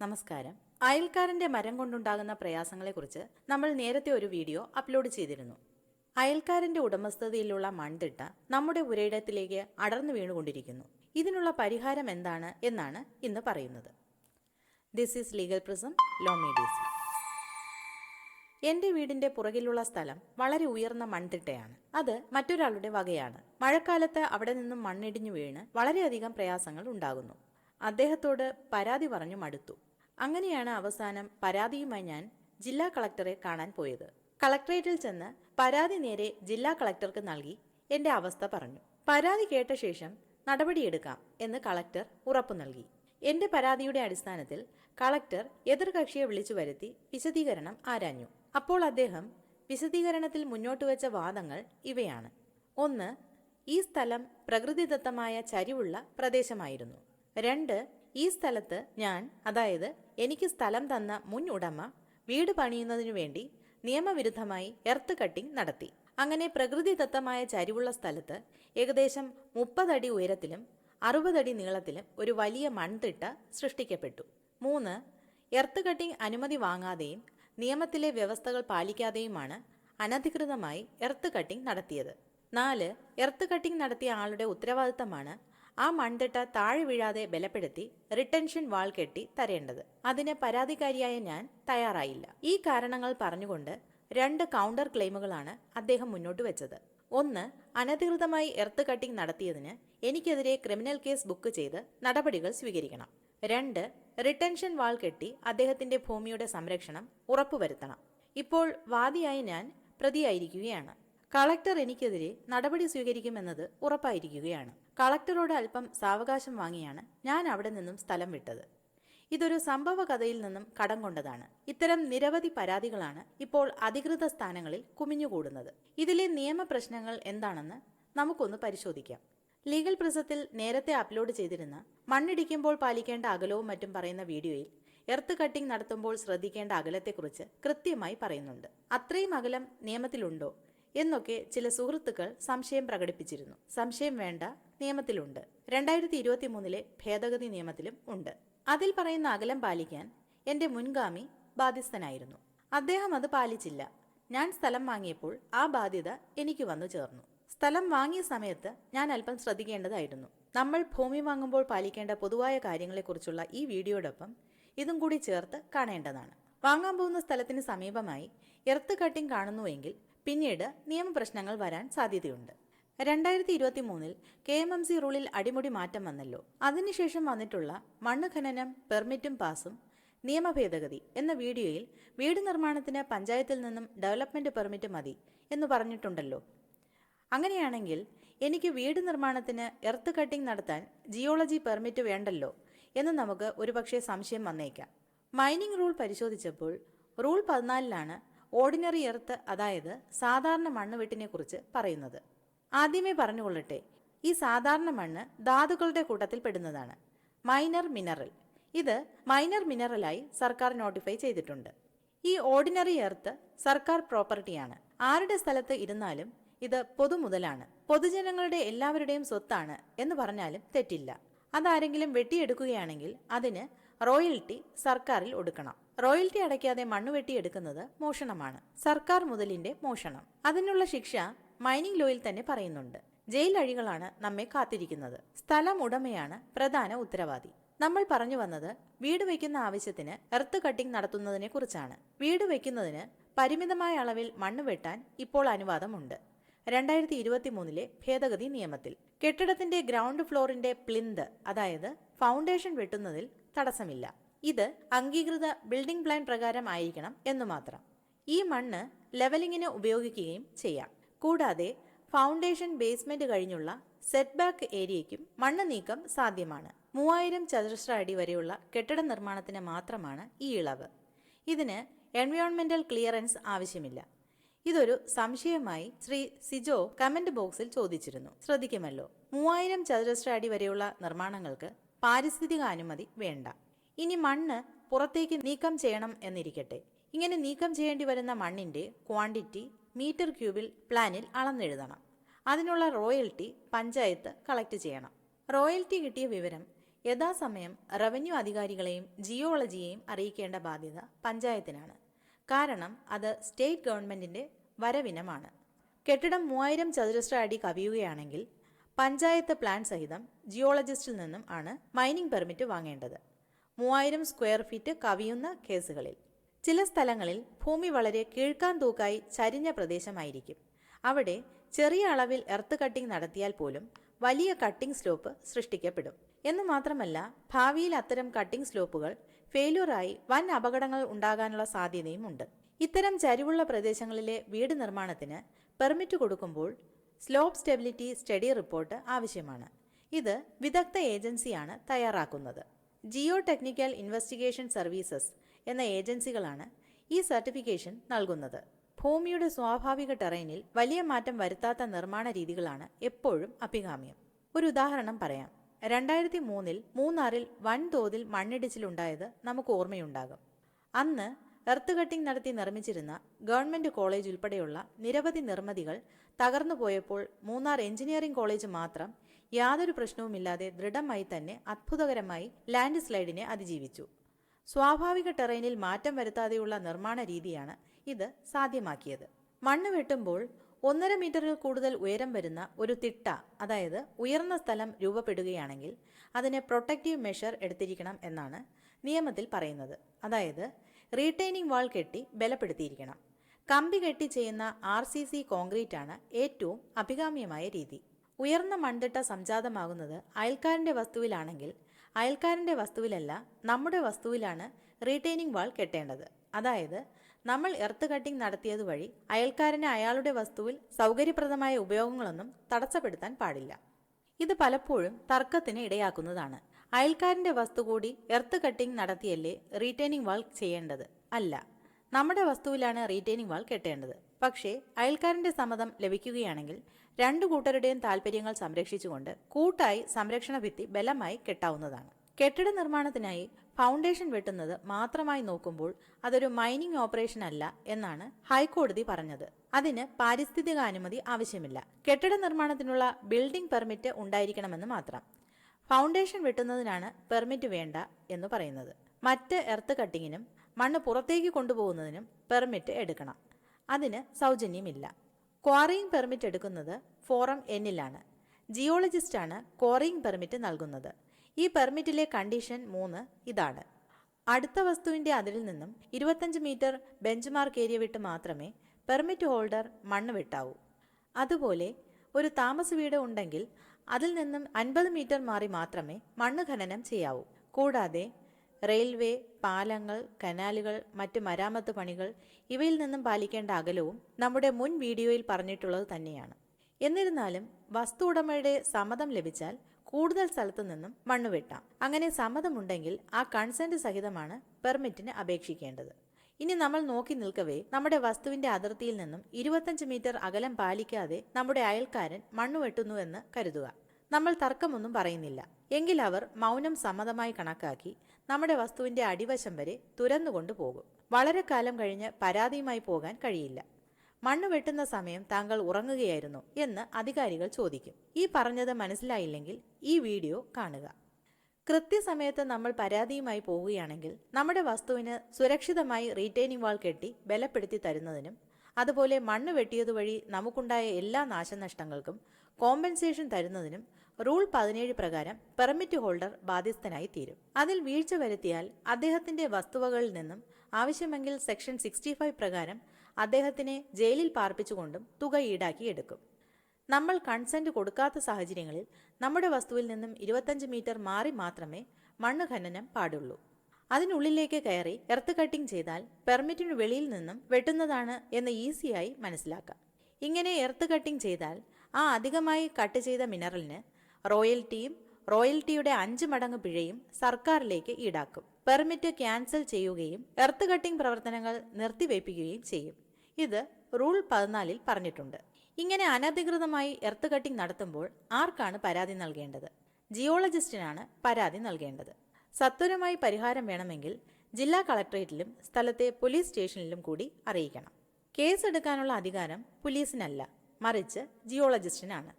നമസ്കാരം. അയൽക്കാരന്റെ മരം കൊണ്ടുണ്ടാകുന്ന പ്രയാസങ്ങളെക്കുറിച്ച് നമ്മൾ നേരത്തെ ഒരു വീഡിയോ അപ്ലോഡ് ചെയ്തിരുന്നു. അയൽക്കാരന്റെ ഉടമസ്ഥതയിലുള്ള മൺതിട്ട നമ്മുടെ ഉരയിടത്തിലേക്ക് അടർന്നു വീണുകൊണ്ടിരിക്കുന്നു. ഇതിനുള്ള പരിഹാരം എന്താണ് എന്നാണ് ഇന്ന് പറയുന്നത്. This is Legal Prism law medias എന്റെ വീടിന്റെ പുറകിലുള്ള സ്ഥലം വളരെ ഉയർന്ന മൺതിട്ടയാണ്. അത് മറ്റൊരാളുടെ വകയാണ്. മഴക്കാലത്ത് അവിടെ നിന്നും മണ്ണിടിഞ്ഞു വീണ് വളരെയധികം പ്രയാസങ്ങൾ ഉണ്ടാകുന്നു. അദ്ദേഹത്തോട് പരാതി പറഞ്ഞു മടുത്തു. അങ്ങനെയാണ് അവസാനം പരാതിയുമായി ഞാൻ ജില്ലാ കളക്ടറെ കാണാൻ പോയത്. കളക്ടറേറ്റിൽ ചെന്ന് പരാതി നേരെ ജില്ലാ കളക്ടർക്ക് നൽകി എന്റെ അവസ്ഥ പറഞ്ഞു. പരാതി കേട്ട ശേഷം നടപടിയെടുക്കാം എന്ന് കളക്ടർ ഉറപ്പു നൽകി. എന്റെ പരാതിയുടെ അടിസ്ഥാനത്തിൽ കളക്ടർ എതിർകക്ഷിയെ വിളിച്ചു വരുത്തി വിശദീകരണം ആരാഞ്ഞു. അപ്പോൾ അദ്ദേഹം വിശദീകരണത്തിൽ മുന്നോട്ട് വെച്ച വാദങ്ങൾ ഇവയാണ്. ഒന്ന് ഈ സ്ഥലം പ്രകൃതിദത്തമായ ചരിവുള്ള പ്രദേശമായിരുന്നു. രണ്ട് ഈ സ്ഥലത്ത് ഞാൻ അതായത് എനിക്ക് സ്ഥലം തന്ന മുൻ ഉടമ വീട് പണിയുന്നതിനു വേണ്ടി നിയമവിരുദ്ധമായി എർത്ത് കട്ടിംഗ് നടത്തി. അങ്ങനെ പ്രകൃതിദത്തമായ ചരിവുള്ള സ്ഥലത്ത് ഏകദേശം മുപ്പതടി ഉയരത്തിലും അറുപതടി നീളത്തിലും ഒരു വലിയ മൺതിട്ട സൃഷ്ടിക്കപ്പെട്ടു. മൂന്ന് എർത്ത് കട്ടിംഗ് അനുമതി വാങ്ങാതെയും നിയമത്തിലെ വ്യവസ്ഥകൾ പാലിക്കാതെയുമാണ് അനധികൃതമായി എർത്ത് കട്ടിംഗ് നടത്തിയത്. നാല് എർത്ത് കട്ടിംഗ് നടത്തിയ ആളുടെ ഉത്തരവാദിത്തമാണ് ആ മൺതിട്ട താഴെ വീഴാതെ ബലപ്പെടുത്തി റിട്ടൻഷൻ വാൾ കെട്ടി തരേണ്ടത്. അതിന് പരാതിക്കാരിയായ ഞാൻ തയ്യാറായില്ല. ഈ കാരണങ്ങൾ പറഞ്ഞുകൊണ്ട് രണ്ട് കൗണ്ടർ ക്ലെയിമുകളാണ് അദ്ദേഹം മുന്നോട്ട് വെച്ചത്. ഒന്ന് അനധികൃതമായി എർത്ത് കട്ടിംഗ് നടത്തിയതിന് എനിക്കെതിരെ ക്രിമിനൽ കേസ് ബുക്ക് ചെയ്ത് നടപടികൾ സ്വീകരിക്കണം. രണ്ട് റിട്ടൻഷൻ വാൾ കെട്ടി അദ്ദേഹത്തിന്റെ ഭൂമിയുടെ സംരക്ഷണം ഉറപ്പുവരുത്തണം. ഇപ്പോൾ വാദിയായി ഞാൻ പ്രതിയായിരിക്കുകയാണ്. കളക്ടർ എനിക്കെതിരെ നടപടി സ്വീകരിക്കുമെന്നത് ഉറപ്പായിരിക്കുകയാണ്. കളക്ടറോട് അല്പം സാവകാശം വാങ്ങിയാണ് ഞാൻ അവിടെ നിന്നും സ്ഥലം വിട്ടത്. ഇതൊരു സംഭവ കഥയിൽ നിന്നും കടം കൊണ്ടതാണ്. ഇത്തരം നിരവധി പരാതികളാണ് ഇപ്പോൾ അധികൃത സ്ഥാനങ്ങളിൽ കുമിഞ്ഞുകൂടുന്നത്. ഇതിലെ നിയമപ്രശ്നങ്ങൾ എന്താണെന്ന് നമുക്കൊന്ന് പരിശോധിക്കാം. ലീഗൽ പ്രസത്തിൽ നേരത്തെ അപ്ലോഡ് ചെയ്തിരുന്ന മണ്ണിടിക്കുമ്പോൾ പാലിക്കേണ്ട അകലവും മറ്റും പറയുന്ന വീഡിയോയിൽ എർത്ത് കട്ടിംഗ് നടത്തുമ്പോൾ ശ്രദ്ധിക്കേണ്ട അകലത്തെക്കുറിച്ച് കൃത്യമായി പറയുന്നുണ്ട്. അത്രയും അകലം നിയമത്തിലുണ്ടോ? എന്നൊക്കെ ചില സുഹൃത്തുക്കൾ സംശയം പ്രകടിപ്പിച്ചിരുന്നു. സംശയം വേണ്ട നിയമത്തിലുണ്ട്. രണ്ടായിരത്തി ഇരുപത്തി മൂന്നിലെ ഭേദഗതി നിയമത്തിലും ഉണ്ട്. അതിൽ പറയുന്ന അകലം പാലിക്കാൻ എന്റെ മുൻഗാമി ബാധ്യസ്ഥനായിരുന്നു. അദ്ദേഹം അത് പാലിച്ചില്ല. ഞാൻ സ്ഥലം വാങ്ങിയപ്പോൾ ആ ബാധ്യത എനിക്ക് വന്നു ചേർന്നു. സ്ഥലം വാങ്ങിയ സമയത്ത് ഞാൻ അല്പം ശ്രദ്ധിക്കേണ്ടതായിരുന്നു. നമ്മൾ ഭൂമി വാങ്ങുമ്പോൾ പാലിക്കേണ്ട പൊതുവായ കാര്യങ്ങളെക്കുറിച്ചുള്ള ഈ വീഡിയോടൊപ്പം ഇതും കൂടി ചേർത്ത് കാണേണ്ടതാണ്. വാങ്ങാൻ പോകുന്ന സ്ഥലത്തിന് സമീപമായി എർത്ത് കട്ടിംഗ് കാണുന്നുവെങ്കിൽ പിന്നീട് നിയമപ്രശ്നങ്ങൾ വരാൻ സാധ്യതയുണ്ട്. രണ്ടായിരത്തി ഇരുപത്തി മൂന്നിൽ കെ എം എം സി റൂളിൽ അടിമുടി മാറ്റം വന്നല്ലോ. അതിനുശേഷം വന്നിട്ടുള്ള മണ്ണ് ഖനനം പെർമിറ്റും പാസും നിയമ ഭേദഗതി എന്ന വീഡിയോയിൽ വീട് നിർമ്മാണത്തിന് പഞ്ചായത്തിൽ നിന്നും ഡെവലപ്മെന്റ് പെർമിറ്റ് മതി എന്ന് പറഞ്ഞിട്ടുണ്ടല്ലോ. അങ്ങനെയാണെങ്കിൽ എനിക്ക് വീട് നിർമ്മാണത്തിന് എർത്ത് കട്ടിംഗ് നടത്താൻ ജിയോളജി പെർമിറ്റ് വേണ്ടല്ലോ എന്ന് നമുക്ക് ഒരുപക്ഷെ സംശയം വന്നേക്കാം. മൈനിങ് റൂൾ പരിശോധിച്ചപ്പോൾ റൂൾ പതിനാലിലാണ് ഓർഡിനറി എർത്ത് അതായത് സാധാരണ മണ്ണുവെട്ടിനെ കുറിച്ച് പറയുന്നത്. ആദ്യമേ പറഞ്ഞുകൊള്ളട്ടെ ഈ സാധാരണ മണ്ണ് ധാതുക്കളുടെ കൂട്ടത്തിൽ പെടുന്നതാണ്. മൈനർ മിനറൽ ഇത് മൈനർ മിനറലായി സർക്കാർ നോട്ടിഫൈ ചെയ്തിട്ടുണ്ട്. ഈ ഓർഡിനറി എർത്ത് സർക്കാർ പ്രോപ്പർട്ടിയാണ് ആരുടെ സ്ഥലത്ത് ഇരുന്നാലും ഇത് പൊതുമുതലാണ് പൊതുജനങ്ങളുടെ എല്ലാവരുടെയും സ്വത്താണ് എന്ന് പറഞ്ഞാലും തെറ്റില്ല. അതാരെങ്കിലും വെട്ടിയെടുക്കുകയാണെങ്കിൽ അതിന് റോയൽറ്റി സർക്കാരിൽ ഒടുക്കണം. റോയൽറ്റി അടയ്ക്കാതെ മണ്ണ് വെട്ടിയെടുക്കുന്നത് മോഷണമാണ്. സർക്കാർ മുതലിന്റെ മോഷണം. അതിനുള്ള ശിക്ഷ മൈനിങ് ലോയിൽ തന്നെ പറയുന്നുണ്ട്. ജയിൽ അഴികളാണ് നമ്മെ കാത്തിരിക്കുന്നത്. സ്ഥലം ഉടമയാണ് പ്രധാന ഉത്തരവാദി. നമ്മൾ പറഞ്ഞു വന്നത് വീട് വയ്ക്കുന്ന ആവശ്യത്തിന് എർത്ത് കട്ടിംഗ് നടത്തുന്നതിനെ കുറിച്ചാണ്. വീട് വയ്ക്കുന്നതിന് പരിമിതമായ അളവിൽ മണ്ണ് വെട്ടാൻ ഇപ്പോൾ അനുവാദമുണ്ട്. രണ്ടായിരത്തി ഇരുപത്തി മൂന്നിലെ ഭേദഗതി നിയമത്തിൽ. കെട്ടിടത്തിന്റെ ഗ്രൗണ്ട് ഫ്ലോറിന്റെ പ്ലിന്ത് അതായത് ഫൗണ്ടേഷൻ വെട്ടുന്നതിൽ തടസ്സമില്ല. ഇത് അംഗീകൃത ബിൽഡിംഗ് പ്ലാൻ പ്രകാരം ആയിരിക്കണം എന്നു മാത്രം. ഈ മണ്ണ് ലെവലിങ്ങിന് ഉപയോഗിക്കുകയും ചെയ്യാം. കൂടാതെ ഫൗണ്ടേഷൻ ബേസ്മെന്റ് കഴിഞ്ഞുള്ള സെറ്റ് ബാക്ക് ഏരിയയ്ക്കും മണ്ണ് നീക്കം സാധ്യമാണ്. മൂവായിരം ചതുരശ്ര അടി വരെയുള്ള കെട്ടിട നിർമ്മാണത്തിന് മാത്രമാണ് ഈ ഇളവ്. ഇതിന് എൻവയോൺമെന്റൽ ക്ലിയറൻസ് ആവശ്യമില്ല. ഇതൊരു സംശയമായി ശ്രീ സിജോ കമന്റ് ബോക്സിൽ ചോദിച്ചിരുന്നു. ശ്രദ്ധിക്കുമല്ലോ മൂവായിരം ചതുരശ്ര അടി വരെയുള്ള നിർമ്മാണങ്ങൾക്ക് പാരിസ്ഥിതിക അനുമതി വേണ്ട. ഇനി മണ്ണ് പുറത്തേക്ക് നീക്കം ചെയ്യണം എന്നിരിക്കട്ടെ. ഇങ്ങനെ നീക്കം ചെയ്യേണ്ടി വരുന്ന മണ്ണിന്റെ ക്വാണ്ടിറ്റി മീറ്റർ ക്യൂബിൽ പ്ലാനിൽ അളന്നെഴുതണം. അതിനുള്ള റോയൽറ്റി പഞ്ചായത്ത് കളക്ട് ചെയ്യണം. റോയൽറ്റി കിട്ടിയ വിവരം യഥാസമയം റവന്യൂ അധികാരികളെയും ജിയോളജിയെയും അറിയിക്കേണ്ട ബാധ്യത പഞ്ചായത്തിനാണ്. കാരണം അത് സ്റ്റേറ്റ് ഗവൺമെന്റിന്റെ വരവിനമാണ്. കെട്ടിടം മൂവായിരം ചതുരശ്ര അടി കവിയുകയാണെങ്കിൽ പഞ്ചായത്ത് പ്ലാൻ സഹിതം ജിയോളജിസ്റ്റിൽ നിന്നും ആണ് മൈനിങ് പെർമിറ്റ് വാങ്ങേണ്ടത്. മൂവായിരം സ്ക്വയർ ഫീറ്റ് കവിയുന്ന കേസുകളിൽ. ചില സ്ഥലങ്ങളിൽ ഭൂമി വളരെ കീഴ്ക്കാൻ തൂക്കായി ചരിഞ്ഞ പ്രദേശമായിരിക്കും. അവിടെ ചെറിയ അളവിൽ എർത്ത് കട്ടിംഗ് നടത്തിയാൽ പോലും വലിയ കട്ടിംഗ് സ്ലോപ്പ് സൃഷ്ടിക്കപ്പെടും. എന്ന് മാത്രമല്ല ഭാവിയിൽ അത്തരം കട്ടിംഗ് സ്ലോപ്പുകൾ ഫെയിലുറായി വൻ അപകടങ്ങൾ ഉണ്ടാകാനുള്ള സാധ്യതയും ഉണ്ട്. ഇത്തരം ചരിവുള്ള പ്രദേശങ്ങളിലെ വീട് നിർമ്മാണത്തിന് പെർമിറ്റ് കൊടുക്കുമ്പോൾ സ്ലോപ്പ് സ്റ്റെബിലിറ്റി സ്റ്റഡി റിപ്പോർട്ട് ആവശ്യമാണ്. ഇത് വിദഗ്ധ ഏജൻസിയാണ് തയ്യാറാക്കുന്നത്. ജിയോ ടെക്നിക്കൽ ഇൻവെസ്റ്റിഗേഷൻ സർവീസസ് എന്ന ഏജൻസികളാണ് ഈ സർട്ടിഫിക്കേഷൻ നൽകുന്നത്. ഭൂമിയുടെ സ്വാഭാവിക ടെറൈനിൽ വലിയ മാറ്റം വരുത്താത്ത നിർമ്മാണ രീതികളാണ് എപ്പോഴും അഭികാമ്യം. ഒരു ഉദാഹരണം പറയാം. രണ്ടായിരത്തി മൂന്നിൽ മൂന്നാറിൽ വൻതോതിൽ മണ്ണിടിച്ചിലുണ്ടായത് നമുക്ക് ഓർമ്മയുണ്ടാകും. അന്ന് എർത്ത് കട്ടിംഗ് നടത്തി നിർമ്മിച്ചിരുന്ന ഗവൺമെന്റ് കോളേജ് ഉൾപ്പെടെയുള്ള നിരവധി നിർമ്മിതികൾ തകർന്നു പോയപ്പോൾ മൂന്നാർ എഞ്ചിനീയറിംഗ് കോളേജ് മാത്രം യാതൊരു പ്രശ്നവുമില്ലാതെ ദൃഢമായി തന്നെ അത്ഭുതകരമായി ലാൻഡ് സ്ലൈഡിനെ അതിജീവിച്ചു. സ്വാഭാവിക ടെറൈനിൽ മാറ്റം വരുത്താതെയുള്ള നിർമ്മാണ രീതിയാണ് ഇത് സാധ്യമാക്കിയത്. മണ്ണ് വെട്ടുമ്പോൾ ഒന്നര മീറ്ററിൽ കൂടുതൽ ഉയരം വരുന്ന ഒരു തിട്ട അതായത് ഉയർന്ന സ്ഥലം രൂപപ്പെടുകയാണെങ്കിൽ അതിനെ പ്രൊട്ടക്റ്റീവ് മെഷർ എടുത്തിരിക്കണം എന്നാണ് നിയമത്തിൽ പറയുന്നത്. അതായത് റീറ്റൈനിങ് വാൾ കെട്ടി ബലപ്പെടുത്തിയിരിക്കണം. കമ്പി കെട്ടി ചെയ്യുന്ന ആർ സി സി കോൺക്രീറ്റ് ആണ് ഏറ്റവും അഭികാമ്യമായ രീതി. ഉയർന്ന മൺതിട്ട സംജാതമാകുന്നത് അയൽക്കാരന്റെ വസ്തുവിലാണെങ്കിൽ അയൽക്കാരന്റെ വസ്തുവിലല്ല നമ്മുടെ വസ്തുവിലാണ് റീറ്റെയിനിങ് വാൾ കെട്ടേണ്ടത്. അതായത് നമ്മൾ എർത്ത് കട്ടിംഗ് നടത്തിയത് വഴി അയൽക്കാരനെ അയാളുടെ വസ്തുവിൽ സൗകര്യപ്രദമായ ഉപയോഗങ്ങളൊന്നും തടസ്സപ്പെടുത്താൻ പാടില്ല. ഇത് പലപ്പോഴും തർക്കത്തിന് ഇടയാക്കുന്നതാണ്. അയൽക്കാരന്റെ വസ്തു കൂടി എർത്ത് കട്ടിംഗ് നടത്തിയല്ലേ റീറ്റെയിനിങ് വാൾ ചെയ്യേണ്ടത്? അല്ല. നമ്മുടെ വസ്തുവിലാണ് റീറ്റെയിനിങ് വാൾ കെട്ടേണ്ടത്. പക്ഷേ അയൽക്കാരന്റെ സമ്മതം ലഭിക്കുകയാണെങ്കിൽ രണ്ടു കൂട്ടരുടെയും താൽപ്പര്യങ്ങൾ സംരക്ഷിച്ചുകൊണ്ട് കൂട്ടായി സംരക്ഷണ ഭിത്തി ബലമായി കെട്ടാവുന്നതാണ്. കെട്ടിട നിർമ്മാണത്തിനായി ഫൗണ്ടേഷൻ വെട്ടുന്നത് മാത്രമായി നോക്കുമ്പോൾ അതൊരു മൈനിങ് ഓപ്പറേഷൻ അല്ല എന്നാണ് ഹൈക്കോടതി പറഞ്ഞത്. അതിന് പാരിസ്ഥിതിക അനുമതി ആവശ്യമില്ല. കെട്ടിട നിർമ്മാണത്തിനുള്ള ബിൽഡിംഗ് പെർമിറ്റ് ഉണ്ടായിരിക്കണമെന്ന് മാത്രം. ഫൗണ്ടേഷൻ വെട്ടുന്നതിനാണ് പെർമിറ്റ് വേണ്ട എന്ന് പറയുന്നത്. മറ്റ് എർത്ത് കട്ടിങ്ങിനും മണ്ണ് പുറത്തേക്ക് കൊണ്ടുപോകുന്നതിനും പെർമിറ്റ് എടുക്കണം. അതിന് സൗജന്യമില്ല. ക്വാറിയിങ് പെർമിറ്റ് എടുക്കുന്നത് ഫോറം എന്നിലാണ്. ജിയോളജിസ്റ്റാണ് ക്വാറിയിങ് പെർമിറ്റ് നൽകുന്നത്. ഈ പെർമിറ്റിലെ കണ്ടീഷൻ മൂന്ന് ഇതാണ്. അടുത്ത വസ്തുവിന്റെ അതിരിൽ നിന്നും ഇരുപത്തഞ്ച് മീറ്റർ ബെഞ്ച് മാർക്ക് ഏരിയ വിട്ട് മാത്രമേ പെർമിറ്റ് ഹോൾഡർ മണ്ണ് വിട്ടാവൂ. അതുപോലെ ഒരു താമസ വീട് ഉണ്ടെങ്കിൽ അതിൽ നിന്നും അൻപത് മീറ്റർ മാറി മാത്രമേ മണ്ണ് ഖനനം ചെയ്യാവൂ. കൂടാതെ റെയിൽവേ പാലങ്ങൾ കനാലുകൾ മറ്റ് മരാമത്ത് പണികൾ ഇവയിൽ നിന്നും പാലിക്കേണ്ട അകലവും നമ്മുടെ മുൻ വീഡിയോയിൽ പറഞ്ഞിട്ടുള്ളത് തന്നെയാണ്. എന്നിരുന്നാലും വസ്തു ഉടമയുടെ സമ്മതം ലഭിച്ചാൽ കൂടുതൽ സ്ഥലത്തു നിന്നും മണ്ണ് വെട്ടാം. അങ്ങനെ സമ്മതമുണ്ടെങ്കിൽ ആ കൺസെന്റ് സഹിതമാണ് പെർമിറ്റിന് അപേക്ഷിക്കേണ്ടത്. ഇനി നമ്മൾ നോക്കി നിൽക്കവേ നമ്മുടെ വസ്തുവിന്റെ അതിർത്തിയിൽ നിന്നും ഇരുപത്തഞ്ച് മീറ്റർ അകലം പാലിക്കാതെ നമ്മുടെ അയൽക്കാരൻ മണ്ണ് വെട്ടുന്നു എന്ന് കരുതുക. നമ്മൾ തർക്കമൊന്നും പറയുന്നില്ല. എങ്കിൽ അവർ മൗനം സമ്മതമായി കണക്കാക്കി നമ്മുടെ വസ്തുവിന്റെ അടിവശം വരെ തുരന്നുകൊണ്ട് പോകും. വളരെ കാലം കഴിഞ്ഞ് പരാതിയുമായി പോകാൻ കഴിയില്ല. മണ്ണ് വെട്ടുന്ന സമയം താങ്കൾ ഉറങ്ങുകയായിരുന്നു എന്ന് അധികാരികൾ ചോദിക്കും. ഈ പറഞ്ഞത് മനസ്സിലായില്ലെങ്കിൽ ഈ വീഡിയോ കാണുക. കൃത്യസമയത്ത് നമ്മൾ പരാതിയുമായി പോവുകയാണെങ്കിൽ നമ്മുടെ വസ്തുവിന് സുരക്ഷിതമായി റീറ്റെയിനിങ് വാൾ കെട്ടി ബലപ്പെടുത്തി തരുന്നതിനും അതുപോലെ മണ്ണ് വെട്ടിയതുവഴി നമുക്കുണ്ടായ എല്ലാ നാശനഷ്ടങ്ങൾക്കും കോമ്പൻസേഷൻ തരുന്നതിനും റൂൾ പതിനേഴ് പ്രകാരം പെർമിറ്റ് ഹോൾഡർ ബാധ്യസ്ഥനായി തീരും. അതിൽ വീഴ്ച വരുത്തിയാൽ അദ്ദേഹത്തിന്റെ വസ്തുവകളിൽ നിന്നും ആവശ്യമെങ്കിൽ സെക്ഷൻ സിക്സ്റ്റി പ്രകാരം അദ്ദേഹത്തിനെ ജയിലിൽ പാർപ്പിച്ചുകൊണ്ടും തുക ഈടാക്കി എടുക്കും. നമ്മൾ കൺസെന്റ് കൊടുക്കാത്ത സാഹചര്യങ്ങളിൽ നമ്മുടെ വസ്തുവിൽ നിന്നും ഇരുപത്തഞ്ച് മീറ്റർ മാറി മാത്രമേ മണ്ണ് ഖനനം പാടുള്ളൂ. അതിനുള്ളിലേക്ക് കയറി എർത്ത് കട്ടിംഗ് ചെയ്താൽ പെർമിറ്റിന് വെളിയിൽ നിന്നും വെട്ടുന്നതാണ് എന്ന് ഈസിയായി മനസ്സിലാക്കാം. ഇങ്ങനെ എർത്ത് കട്ടിംഗ് ചെയ്താൽ ആ അധികമായി കട്ട് ചെയ്ത മിനറലിന് റോയൽറ്റിയും റോയൽറ്റിയുടെ അഞ്ച് മടങ്ങ് പിഴയും സർക്കാരിലേക്ക് ഈടാക്കും. പെർമിറ്റ് ക്യാൻസൽ ചെയ്യുകയും എർത്ത് കട്ടിംഗ് പ്രവർത്തനങ്ങൾ നിർത്തിവയ്പ്പിക്കുകയും ചെയ്യും. ഇത് റൂൾ പതിനാലിൽ പറഞ്ഞിട്ടുണ്ട്. ഇങ്ങനെ അനധികൃതമായി എർത്ത് കട്ടിംഗ് നടത്തുമ്പോൾ ആർക്കാണ് പരാതി നൽകേണ്ടത്? ജിയോളജിസ്റ്റിനാണ് പരാതി നൽകേണ്ടത്. സത്വരമായി പരിഹാരം വേണമെങ്കിൽ ജില്ലാ കളക്ടറേറ്റിലും സ്ഥലത്തെ പോലീസ് സ്റ്റേഷനിലും കൂടി അറിയിക്കണം. കേസ് എടുക്കാനുള്ള അധികാരം പോലീസിനല്ല മറിച്ച് ജിയോളജിസ്റ്റിനാണ്.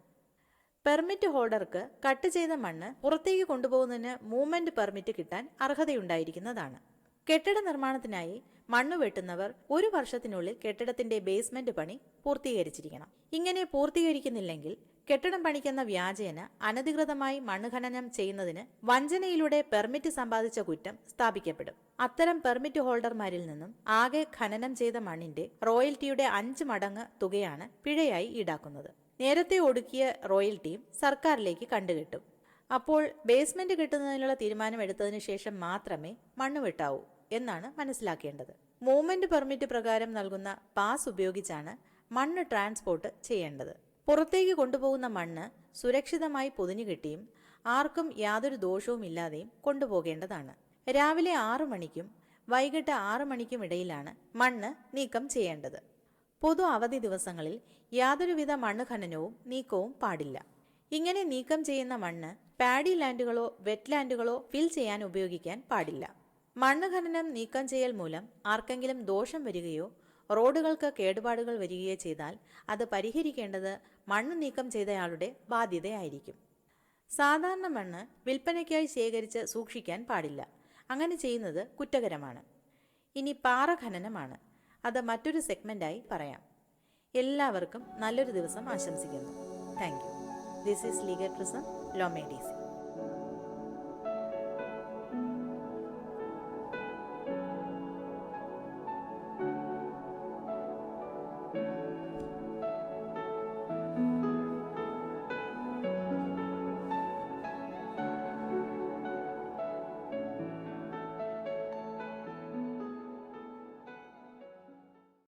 പെർമിറ്റ് ഹോൾഡർക്ക് കട്ട് ചെയ്ത മണ്ണ് പുറത്തേക്ക് കൊണ്ടുപോകുന്നതിന് മൂവ്മെന്റ് പെർമിറ്റ് കിട്ടാൻ അർഹതയുണ്ടായിരിക്കുന്നതാണ്. കെട്ടിട നിർമ്മാണത്തിനായി മണ്ണ് വെട്ടുന്നവർ ഒരു വർഷത്തിനുള്ളിൽ കെട്ടിടത്തിന്റെ ബേസ്മെന്റ് പണി പൂർത്തീകരിച്ചിരിക്കണം. ഇങ്ങനെ പൂർത്തീകരിക്കുന്നില്ലെങ്കിൽ കെട്ടിടം പണിക്കുന്ന വ്യാജേന അനധികൃതമായി മണ്ണ് ഖനനം ചെയ്യുന്നതിന് വഞ്ചനയിലൂടെ പെർമിറ്റ് സമ്പാദിച്ച കുറ്റം സ്ഥാപിക്കപ്പെടും. അത്തരം പെർമിറ്റ് ഹോൾഡർമാരിൽ നിന്നും ആകെ ഖനനം ചെയ്ത മണ്ണിന്റെ റോയൽറ്റിയുടെ അഞ്ച് മടങ്ങ് തുകയാണ് പിഴയായി ഈടാക്കുന്നത്. നേരത്തെ ഒടുക്കിയ റോയൽറ്റിയും സർക്കാരിലേക്ക് കണ്ടുകിട്ടും. അപ്പോൾ ബേസ്മെന്റ് കിട്ടുന്നതിനുള്ള തീരുമാനം എടുത്തതിനു ശേഷം മാത്രമേ മണ്ണ് വെട്ടാവൂ എന്നാണ് മനസ്സിലാക്കേണ്ടത്. മൂവ്മെന്റ് പെർമിറ്റ് പ്രകാരം നൽകുന്ന പാസ് ഉപയോഗിച്ചാണ് മണ്ണ് ട്രാൻസ്പോർട്ട് ചെയ്യേണ്ടത്. പുറത്തേക്ക് കൊണ്ടുപോകുന്ന മണ്ണ് സുരക്ഷിതമായി പൊതിഞ്ഞു കെട്ടിയും ആർക്കും യാതൊരു ദോഷവും ഇല്ലാതെയും കൊണ്ടുപോകേണ്ടതാണ്. രാവിലെ ആറു മണിക്കും വൈകിട്ട് ആറു മണിക്കും ഇടയിലാണ് മണ്ണ് നീക്കം ചെയ്യേണ്ടത്. പൊതു അവധി ദിവസങ്ങളിൽ യാതൊരുവിധ മണ്ണ് ഖനനവും നീക്കവും പാടില്ല. ഇങ്ങനെ നീക്കം ചെയ്യുന്ന മണ്ണ് പാഡി ലാൻഡുകളോ വെറ്റ് ലാൻഡുകളോ ഫിൽ ചെയ്യാൻ ഉപയോഗിക്കാൻ പാടില്ല. മണ്ണ് ഖനനം നീക്കം ചെയ്യൽ മൂലം ആർക്കെങ്കിലും ദോഷം വരികയോ റോഡുകൾക്ക് കേടുപാടുകൾ വരികയോ ചെയ്താൽ അത് പരിഹരിക്കേണ്ടത് മണ്ണ് നീക്കം ചെയ്തയാളുടെ ബാധ്യതയായിരിക്കും. സാധാരണ മണ്ണ് വിൽപ്പനയ്ക്കായി ശേഖരിച്ച് സൂക്ഷിക്കാൻ പാടില്ല. അങ്ങനെ ചെയ്യുന്നത് കുറ്റകരമാണ്. ഇനി പാറ ഖനനമാണ്. അത് മറ്റൊരു സെഗ്മെന്റായി പറയാം. എല്ലാവർക്കും നല്ലൊരു ദിവസം ആശംസിക്കുന്നു. Thank you. This is Legal Prism ലോമേ ഡി സി